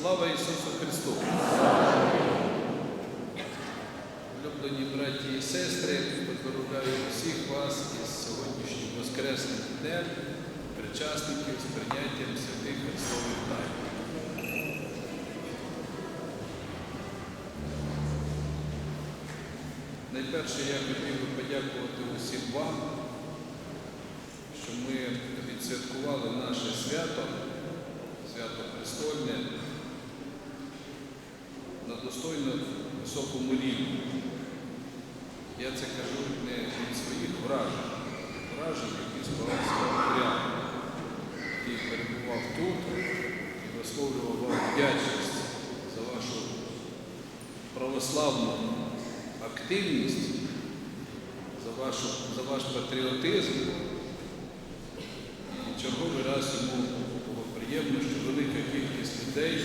Слава Ісусу Христу! Улюблені браті і сестри, поздоровляю всіх вас із сьогоднішнім Воскресним днем, причасників з прийняттям святих Христових тайн. Найперше я хотів би подякувати усім вам, що ми відсвяткували наше свято, свято Престольне, достойно високому рівні. Я це кажу не від своїх вражень, вражень, які склалися прямо, який перебував тут і висловлював вам вдячність за вашу православну активність, за, вашу, за ваш патріотизм. І черговий раз йому було приємно, що велика кількість людей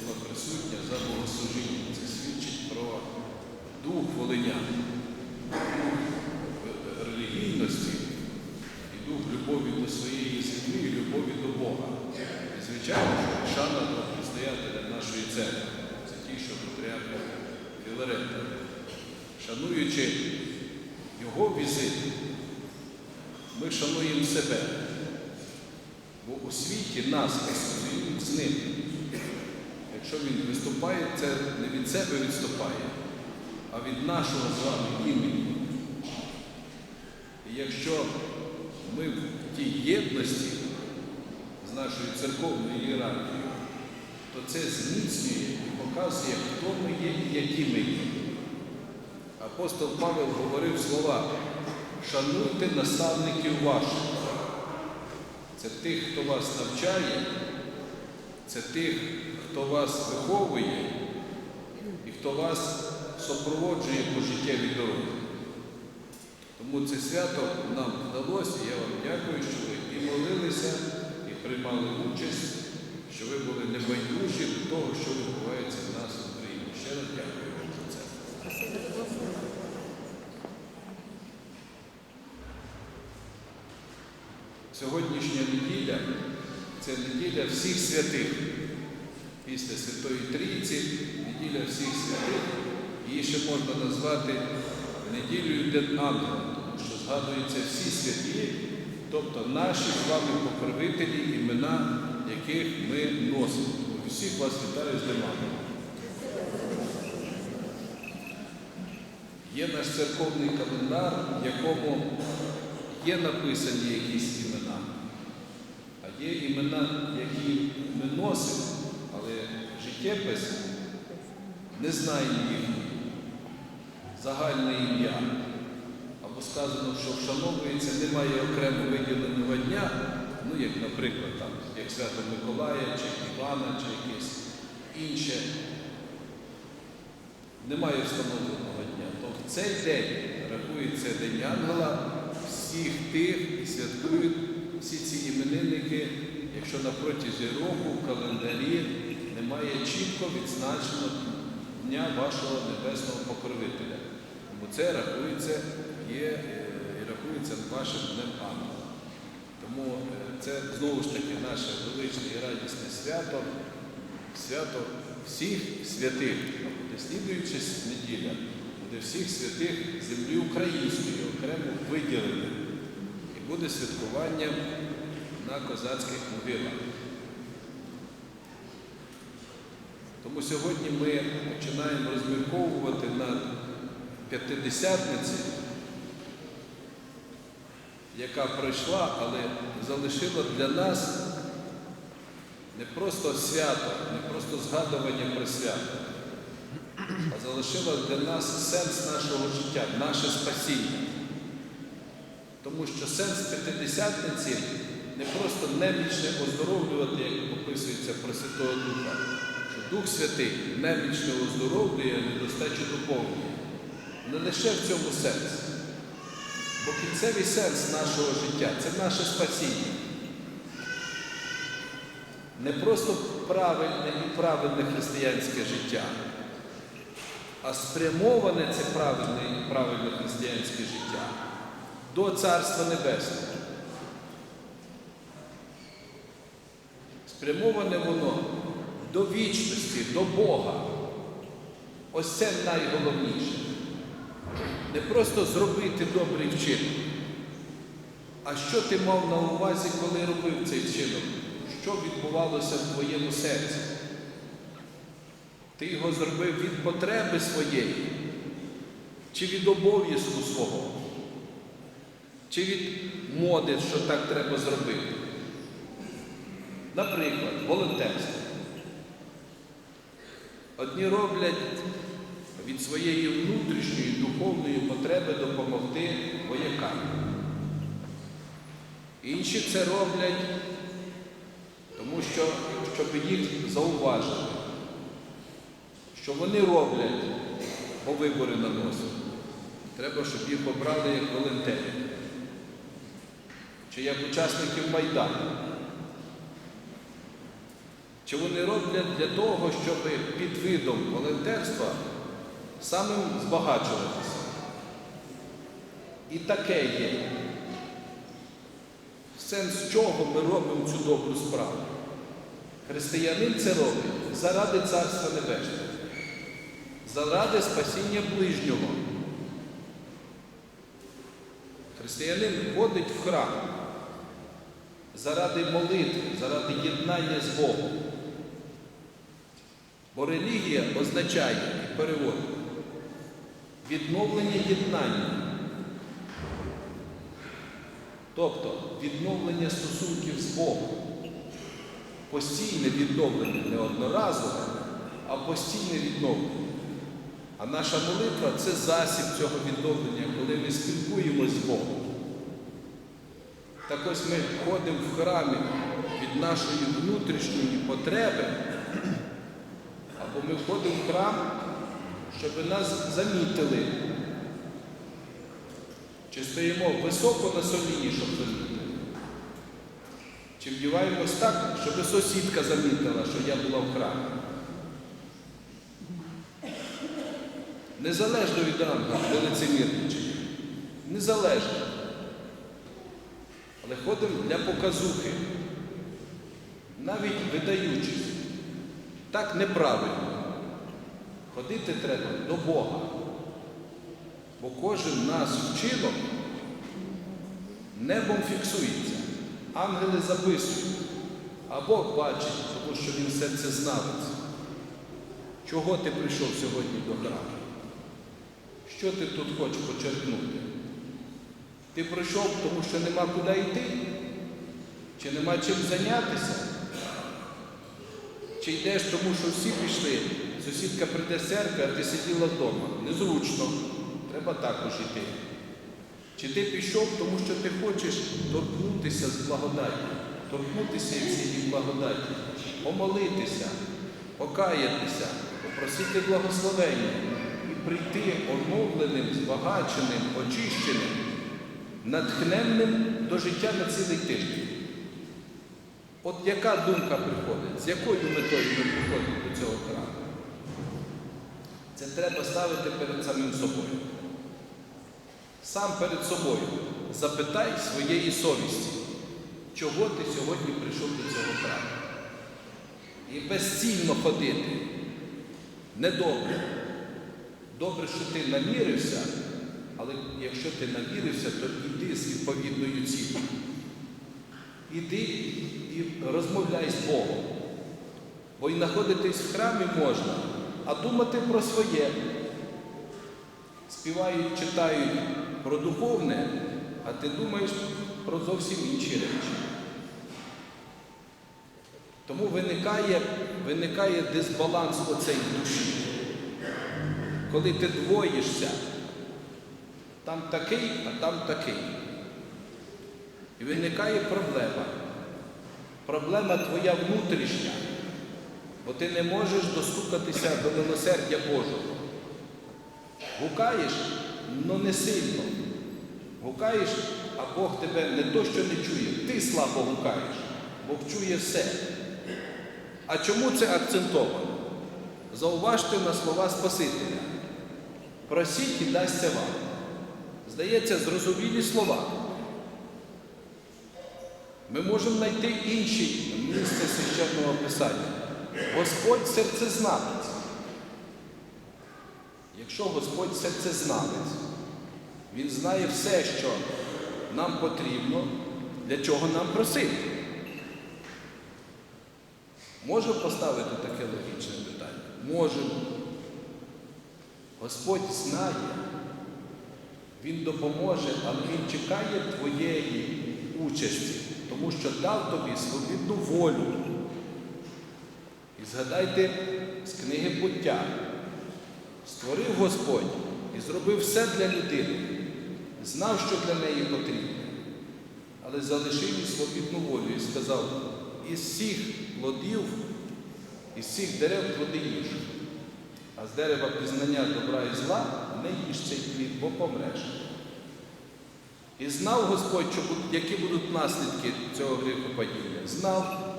була присутня за богослужінням. Це свідчить про дух волинян, дух релігійності і дух любові до своєї землі і любові до Бога. І, звичайно, шана до предстоятеля нашої церкви. Це ті, що патріарха Філарета. Шануючи його візит, ми шануємо себе. Бо у світі нас з ним. Якщо він виступає, це не від себе відступає, а від нашого з вами імені. І якщо ми в тій єдності з нашою церковною ієрархією, то це зміцнює і показує, хто ми є і які ми є. Апостол Павел говорив слова, шануйте наставників ваших. Це тих, хто вас навчає, це тих, хто вас виховує і хто вас супроводжує по життєвій дорозі. Тому це свято нам вдалося, я вам дякую, що ви і молилися, і приймали участь, що ви були небайдужі до того, що відбувається в нас в Україні. Ще раз дякую вам за це. Сьогоднішня неділя це неділя всіх святих. Після Святої Трійці, неділя всіх святих. Її ще можна назвати неділею Ден Ангела, тому що згадуються всі святі, тобто наші з вами покровителі, імена, яких ми носимо. Всіх вас вітаю з Днем Є наш церковний календар, в якому є написані якісь імена, а є імена, які ми носимо, але життєпис не знає їх загальне ім'я. Або сказано, що вшановується, немає окремо виділеного дня, ну як, наприклад, там, як Свято Миколая, чи Івана, чи якесь інше. Немає встановленого дня. То в цей день рахується День Ангела, всіх тих і святкують всі ці іменинники, якщо на протязі року в календарі немає чітко відзначеного дня вашого небесного покровителя. Бо це рахується, є е, і рахується вашим днем ангела. Тому е, це знову ж таки наше величне і радісне свято, свято всіх святих. Буде неділя, буде всіх святих землі української, окремо виділення. І буде святкування на козацьких могилах. Тому сьогодні ми починаємо розмірковувати над п'ятидесятниці, яка пройшла, але залишила для нас не просто свято, не просто згадування про свято, а залишила для нас сенс нашого життя, наше спасіння. Тому що сенс п'ятидесятниці не просто немічне оздоровлювати, як описується про Святого Духа, що Дух Святий немічне оздоровлює, недостачу доповнює. Не лише в цьому сенс. Бо кінцевий сенс нашого життя це наше спасіння. Не просто правильне і правильне християнське життя, а спрямоване це правильне і правильне християнське життя до Царства Небесного. Спрямоване воно до вічності, до Бога. Ось це найголовніше. Не просто зробити добрий вчинок. А що ти мав на увазі, коли робив цей вчинок? Що відбувалося в твоєму серці? Ти його зробив від потреби своєї, чи від обов'язку свого, чи від моди, що так треба зробити. Наприклад, волонтерство. Одні роблять від своєї внутрішньої духовної потреби допомогти воякам. Інші це роблять, тому що, щоб їх зауважити, що вони роблять, бо вибори наносять. Треба, щоб їх обрали як волонтерів чи як учасників Майдану. Чи вони роблять для того, щоб під видом волонтерства самим збагачуватися? І таке є. Сенс чого ми робимо цю добру справу? Християнин це робить заради Царства Небесного, заради спасіння ближнього. Християнин ходить в храм заради молитви, заради єднання з Богом. Бо релігія означає переводить відновлення єднання. Тобто відновлення стосунків з Богом. Постійне відновлення, не одноразове, а постійне відновлення. А наша молитва це засіб цього відновлення, коли ми спілкуємось з Богом. Так ось ми ходимо в храмі від нашої внутрішньої потреби, або ми входимо в храм, щоб нас замітили. Чи стоїмо високо на соліні, щоб замітили? Чи вдіваємось так, щоб сусідка замітила, що я була в храмі? Незалежно від ранга, де лицемірничення. Незалежно. Але ходимо для показухи, навіть видаючись. Так неправильно. Ходити треба до Бога. Бо кожен наш вчинок небом фіксується, ангели записують, а Бог бачить, тому що Він серце знавець. Чого ти прийшов сьогодні до храму? Що ти тут хочеш почерпнути? Ти прийшов, тому що нема куди йти? Чи нема чим зайнятися? Чи йдеш, тому що всі пішли, сусідка прийде з церкви, а ти сиділа вдома? Незручно, треба також йти. Чи ти пішов, тому що ти хочеш торкнутися з благодаті, торкнутися цієї благодаті, помолитися, покаятися, попросити благословення і прийти оновленим, збагаченим, очищеним, натхненним до життя на цілий тиждень. От яка думка приходить? З якою метою ми приходимо до цього храму? Це треба ставити перед самим собою. Сам перед собою запитай своєї совісті, чого ти сьогодні прийшов до цього храму. І безцільно ходити недобре. Добре, що ти намірився, але якщо ти намірився, то йди з відповідною цілею. Іди і розмовляй з Богом. Бо і знаходитись в храмі можна, а думати про своє. Співають, читають про духовне, а ти думаєш про зовсім інші речі. Тому виникає, виникає дисбаланс оцей душі. Коли ти двоїшся, там такий, а там такий. І виникає проблема. Проблема твоя внутрішня, бо ти не можеш достукатися до милосердя Божого. Гукаєш, але не сильно. Гукаєш, а Бог тебе не то, що не чує, ти слабо гукаєш. Бог чує все. А чому це акцентовано? Зауважте на слова Спасителя. Просіть і дасться вам. Здається, зрозумілі слова. Ми можемо знайти інші місця священного писання. Господь серцезнавець. Якщо Господь серцезнавець, Він знає все, що нам потрібно, для чого нам просити. Можемо поставити таке логічне питання? Можемо. Господь знає, Він допоможе, але Він чекає твоєї участі, тому що дав тобі свобідну волю. Згадайте з книги буття. Створив Господь і зробив все для людини, знав, що для неї потрібно, але залишив їй свобідну волю і сказав, із всіх плодів, із всіх дерев плоди їж, а з дерева пізнання добра і зла не їж цей плід, бо помреш. І знав Господь, які будуть наслідки цього гріхопадіння. Знав,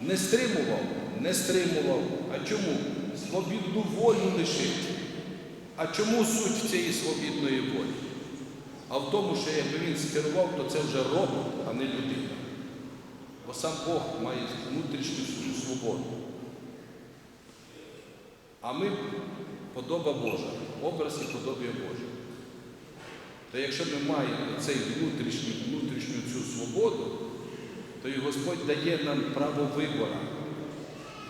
не стримував, не стримував. А чому? Свобідну волю лишив. А чому суть цієї свобідної волі? А в тому, що якби він скерував, то це вже робот, а не людина. Бо сам Бог має внутрішню свободу. А ми подоба Божа, образ і подобія Божа. То якщо ми маємо цей внутрішню, внутрішню цю свободу, то і Господь дає нам право вибору,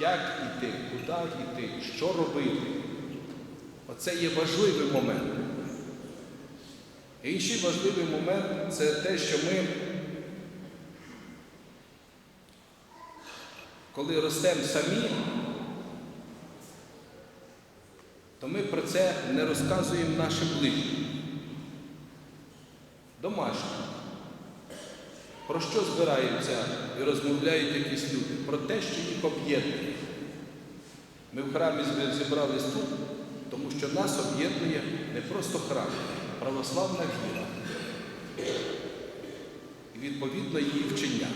як іти, куди йти, що робити. Оце є важливий момент. Інший важливий момент це те, що ми, коли ростемо самі, то ми про це не розказуємо нашим ближнім. Домашнім. Про що збираються і розмовляють якісь люди? Про те, що їх об'єднує. Ми в храмі зібрались тут, тому що нас об'єднує не просто храм, а православна віра. І відповідно її вчення.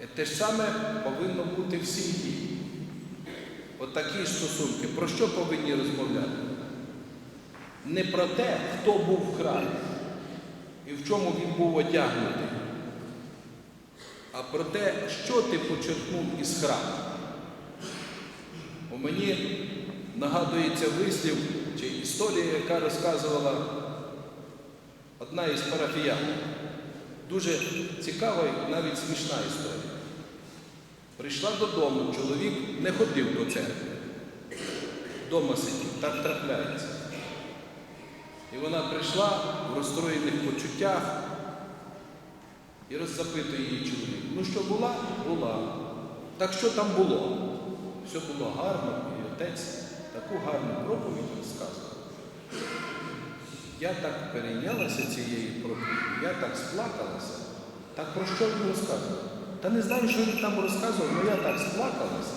І те ж саме повинно бути в сім'ї. Отакі ж стосунки. Про що повинні розмовляти? Не про те, хто був в храмі і в чому він був одягнутий, а про те, що ти почерпнув із храму. У мені нагадується вислів чи історія, яка розказувала одна із парафіян. Дуже цікава і навіть смішна історія. Прийшла додому, чоловік не ходив до церкви. Вдома сидів, так трапляється. І вона прийшла в розстроєних почуттях і роззапитує її чоловік. Ну що була? Була. Так що там було? Все було гарно, і отець таку гарну проповідь розказував. Я так перейнялася цією проповіддю, я так сплакалася. Так про що він розказував? Та не знаю, що він там розказував, але я так сплакалася.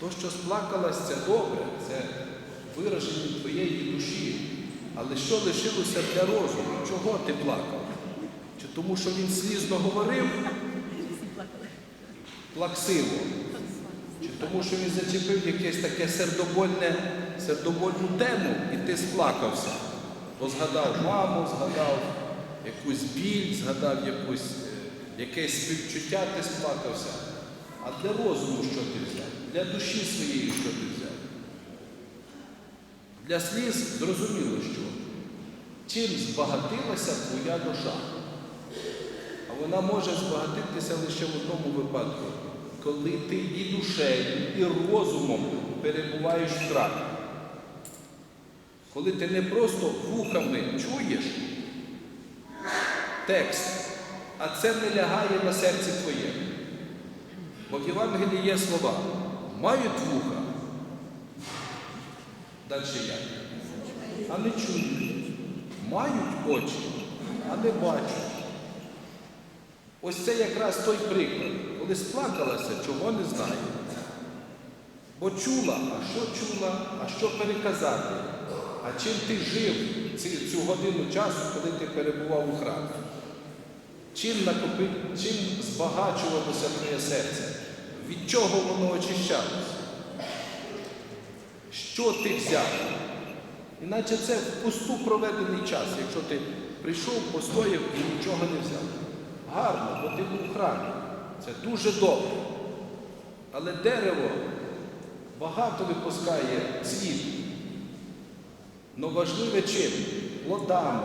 То, що сплакалась, це добре, це вираження твоєї душі. Але що лишилося для розуму? Чого ти плакав? Чи тому, що він слізно говорив плаксиво? Чи тому, що він зачепив якесь таке сердобольне, сердобольну тему і ти сплакався? Бо згадав маму, згадав якусь біль, згадав якусь, е, якесь співчуття, ти сплакався. А для розуму що ти взяв? Для душі своєї що ти взяв? Для сліз зрозуміло, що чим збагатилася твоя душа. А вона може збагатитися лише в тому випадку, коли ти і душею, і розумом перебуваєш в храмі. Коли ти не просто вухами чуєш текст, а це не лягає на серці твоє. Бо в Євангелії є слова, мають вуха. Далі як? А не чують. Мають очі, а не бачать. Ось це якраз той приклад, коли сплакалася, чого не знає. Бо чула, а що чула, а що переказати. А чим ти жив ці- цю годину часу, коли ти перебував у храмі? Чим накопи... чим збагачувалося твоє серце? Від чого воно очищалося? Що ти взяв? Іначе це впусту проведений час, якщо ти прийшов, постояв і нічого не взяв. гарно, бо ти був в храмі. Це дуже добре. Але дерево багато випускає цвіт. Но важливе чим? Плодами.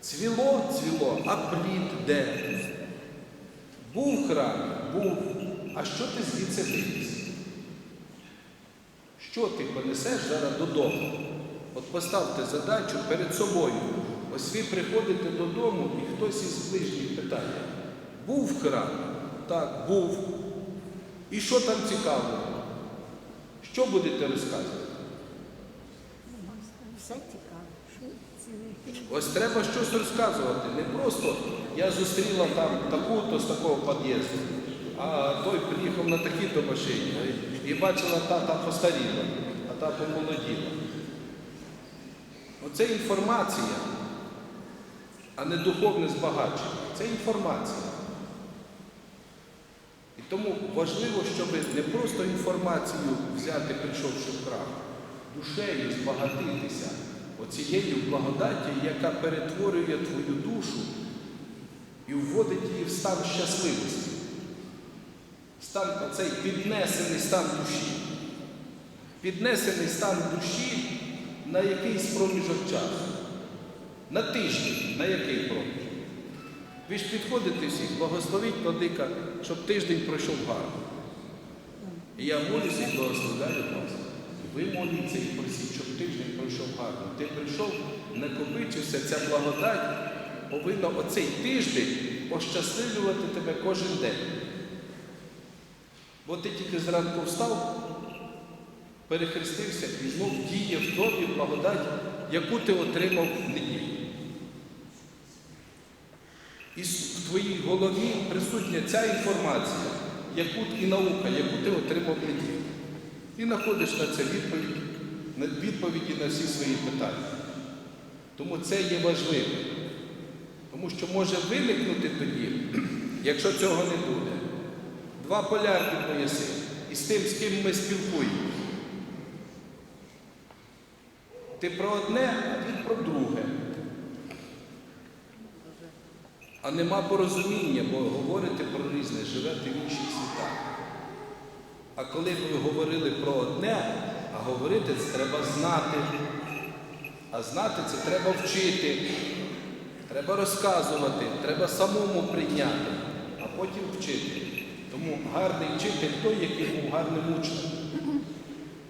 Цвіло, цвіло, а плід де? Був храм, був. А що ти звідси виніс? Що ти понесеш зараз додому? От поставте задачу перед собою. Ось ви приходите додому і хтось із ближніх питає, був храм? Так, був. І що там цікавого? Що будете розказувати? Все цікаво. Ось треба щось розказувати. Не просто я зустріла там таку-то з такого під'їзду, а той приїхав на такій-то машині і- бачила, та та постаріла, а та помолоділа. Оце інформація, а не духовне збагачення. Це інформація. І тому важливо, щоб не просто інформацію взяти, прийшовши в храм, душею збагатитися оцією благодаті, яка перетворює твою душу і вводить її в стан щасливості. Стан, оцей піднесений стан душі. Піднесений стан душі на якийсь проміжок часу. На тиждень, на який проміжок? Ви ж підходите всіх, благословіть владика, щоб тиждень пройшов гарно. І я молюся і благословляю вас. Ви моліться і просіть, щоб тиждень пройшов гарно. Ти прийшов, накопичився, ця благодать повинна оцей тиждень ощасливлювати тебе кожен день. Бо ти тільки зранку встав, перехрестився і знов діє в тобі благодать, яку ти отримав в неділю. І в твоїй голові присутня ця інформація, яку і наука, яку ти отримав в неділю. І знаходиш на це відповідь, на відповіді на всі свої питання. Тому це є важливо. Тому що може виникнути тоді, якщо цього не буде, два полярні пояси із тим, з ким ми спілкуємося. Ти про одне, а він про друге. А нема порозуміння, бо говорите про різне, живете в інших світах. А коли б ви говорили про одне, а говорити це треба знати. А знати це треба вчити, треба розказувати, треба самому прийняти, а потім вчити. Тому гарний вчитель той, який був гарним учнем,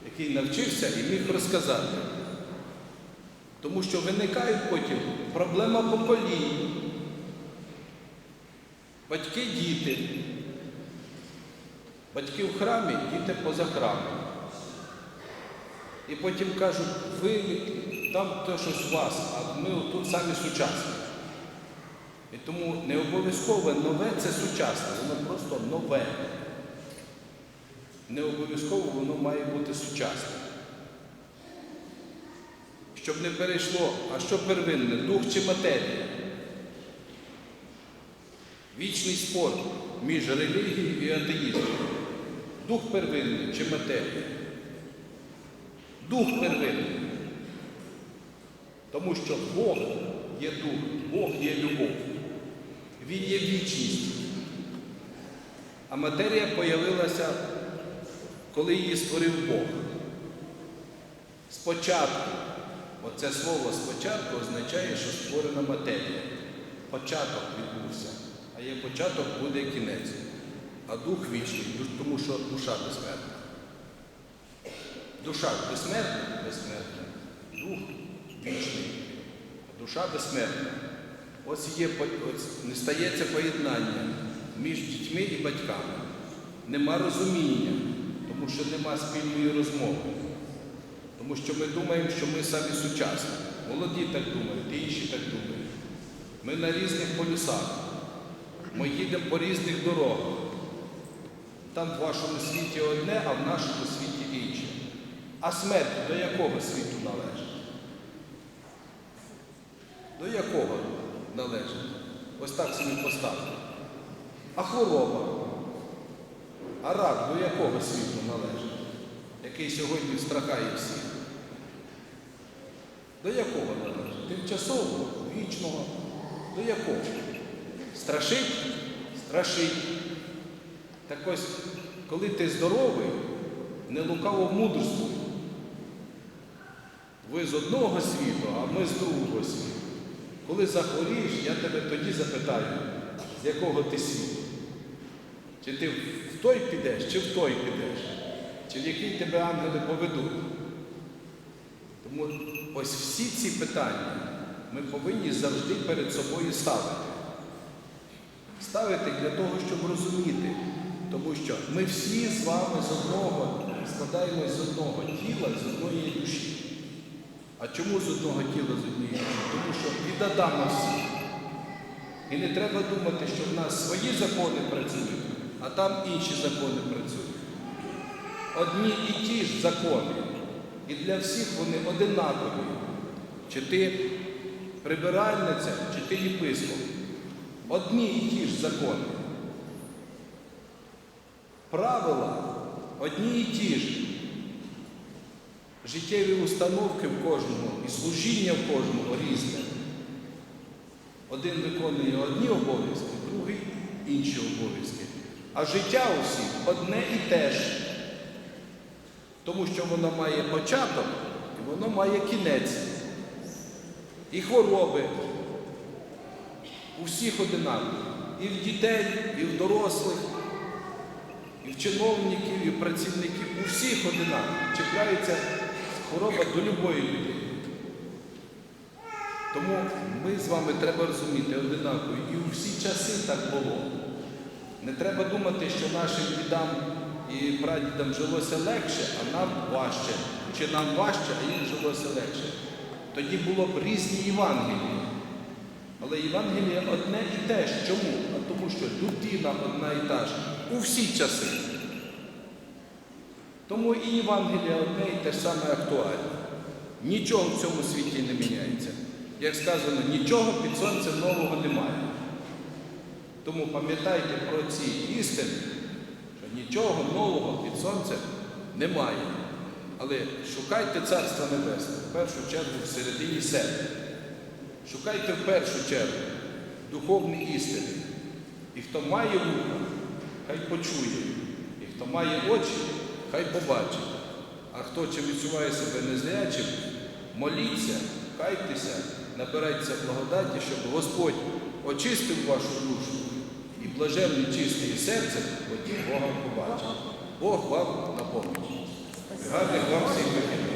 який навчився і міг розказати. Тому що виникають потім проблема поколінь. Батьки діти. Батьки в храмі, діти поза храмом. І потім кажуть, ви там то щось у вас, а ми тут самі сучасні. І тому не обов'язково нове це сучасне, воно просто нове. Не обов'язково воно має бути сучасне. Щоб не перейшло, а що первинне, дух чи матерія? Вічний спор між релігією і атеїзмом. Дух первинний чи матерія? Дух первинний. Тому що Бог є дух, Бог є любов. Він є вічність. А матерія появилася, коли її створив Бог. Спочатку, оце слово спочатку означає, що створена матерія. Початок відбувся. А є початок, буде кінець. А дух вічний, тому що душа безсмертна. Душа безсмертна, безсмертна. Дух вічний. Душа безсмертна. Ось є ось не стається поєднання між дітьми і батьками. Нема розуміння, тому що нема спільної розмови. Тому що ми думаємо, що ми самі сучасні. Молоді так думають, інші так думають. Ми на різних полюсах. Ми їдемо по різних дорогах. Там в вашому світі одне, а в нашому світі інше. А смерть до якого світу належить? До якого належить? Ось так собі поставте. А хвороба? А рак до якого світу належить? Який сьогодні страхає всіх? До якого належить? Тимчасового, вічного? До якого? Страшить? Страшить. Так ось, коли ти здоровий, не лукаво мудрствуй. Ви з одного світу, а ми з другого світу. Коли захворієш, я тебе тоді запитаю, з якого ти світу. Чи ти в той підеш, чи в той підеш, чи в який тебе ангели поведуть. Тому ось всі ці питання ми повинні завжди перед собою ставити. Ставити для того, щоб розуміти. Тому що ми всі з вами з одного складаємось з одного тіла, з одної душі. А чому з одного тіла, з однієї? Тому що від Адама всі. І не треба думати, що в нас свої закони працюють, а там інші закони працюють. Одні і ті ж закони. І для всіх вони одинакові. Чи ти прибиральниця, чи ти єпископ. Одні і ті ж закони. Правила одні і ті ж. Життєві установки в кожному і служіння в кожному різне. Один виконує одні обов'язки, другий інші обов'язки. А життя у всіх одне і те ж. Тому що воно має початок і воно має кінець. І хвороби у всіх одинакові. І в дітей, і в дорослих, і в чиновників, і в працівників. У всіх одинакові. Чіпляється хвороба до любої людини. Тому ми з вами треба розуміти одинаково. І у всі часи так було. Не треба думати, що нашим дідам і прадідам жилося легше, а нам важче. Чи нам важче, а їм жилося легше. Тоді було б різні Євангелії. Але Євангеліє одне і те ж. Чому? А тому що людина одна і та ж у всі часи. Тому і Євангеліє одне і те ж саме актуальне. Нічого в цьому світі не міняється. Як сказано, нічого під сонцем нового немає. Тому пам'ятайте про ці істини, що нічого нового під сонцем немає. Але шукайте Царства Небесне, в першу чергу в середині себе. Шукайте в першу чергу духовні істини. І хто має вуха, хай почує. І хто має очі, хай побачить. А хто чи відчуває себе незрячим, моліться, кайтеся, набирайтеся благодаті, щоб Господь очистив вашу душу і блаженне чисте серце, потім Бога побачить. Бог вам на помочь. Гарних вам всіх вихідних.